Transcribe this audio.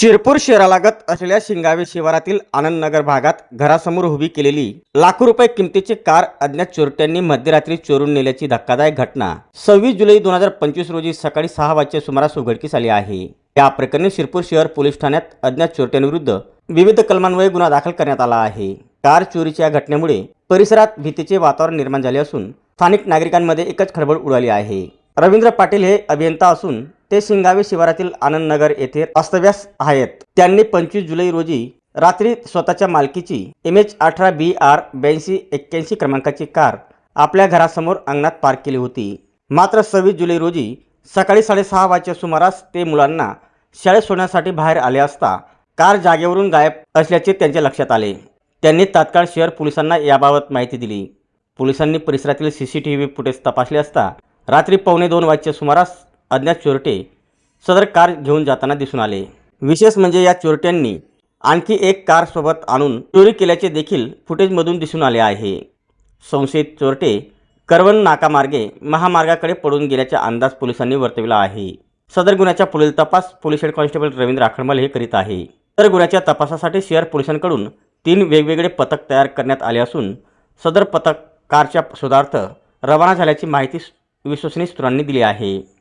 शिरपूर शहरालागत असलेल्या शिंगावे शिवारातील आनंदनगर भागात घरासमोर उभी केलेली लाखो रुपये किमतीची कार अज्ञात चोरट्यांनी मध्यरात्री चोरून नेल्याची धक्कादायक घटना. सव्वीस जुलै दोन हजार पंचवीस रोजी सकाळी सहा वाजच्या सुमारास उघडकीस आली आहे. या प्रकरणी शिरपूर शहर पोलीस ठाण्यात अज्ञात चोरट्यांविरुद्ध विविध कलमांमुळे गुन्हा दाखल करण्यात आला आहे. कार चोरीच्या या घटनेमुळे परिसरात भीतीचे वातावरण निर्माण झाले असून स्थानिक नागरिकांमध्ये एकच खळबळ उडाली आहे. रवींद्र पाटील हे अभियंता असून ते शिंगावे शिवारातील आनंदनगर येथे अस्तव्यस्त आहेत. त्यांनी पंचवीस जुलै रोजी रात्री स्वतःच्या मालकीची एम एच अठरा बी आर ब्याऐंशी एक्क्याऐंशी क्रमांकाची कार आपल्या घरासमोर अंगणात पार्क केली होती. मात्र सव्वीस जुलै रोजी सकाळी साडेसहा वाजच्या सुमारास ते मुलांना शाळेत सोडण्यासाठी बाहेर आले असता कार जागेवरून गायब असल्याचे त्यांच्या लक्षात आले. त्यांनी तात्काळ शहर पोलिसांना याबाबत माहिती दिली. पोलिसांनी परिसरातील C C T V footage तपासले असता रात्री पावणे दोन वाजच्या सुमारास अज्ञात चोरटे सदर कार घेऊन जाताना दिसून आले. विशेष म्हणजे या चोरट्यांनी आणखी एक कार सोबत आणून चोरी केल्याचे देखील फुटेजमधून दिसून आले आहे. संशयित चोरटे करवण नाकामार्गे महामार्गाकडे पडून गेल्याचा अंदाज पोलिसांनी वर्तविला आहे. सदर गुन्ह्याचा पुढील तपास police head constable Ravindra Akhadmal हे करीत आहे. सदर गुन्ह्याच्या तपासासाठी शहर पोलिसांकडून तीन वेगवेगळे पथक तयार करण्यात आले असून सदर पथक कारच्या शोधार्थ रवाना झाल्याची माहिती विश्वसनीय सूत्रांनी दिली आहे.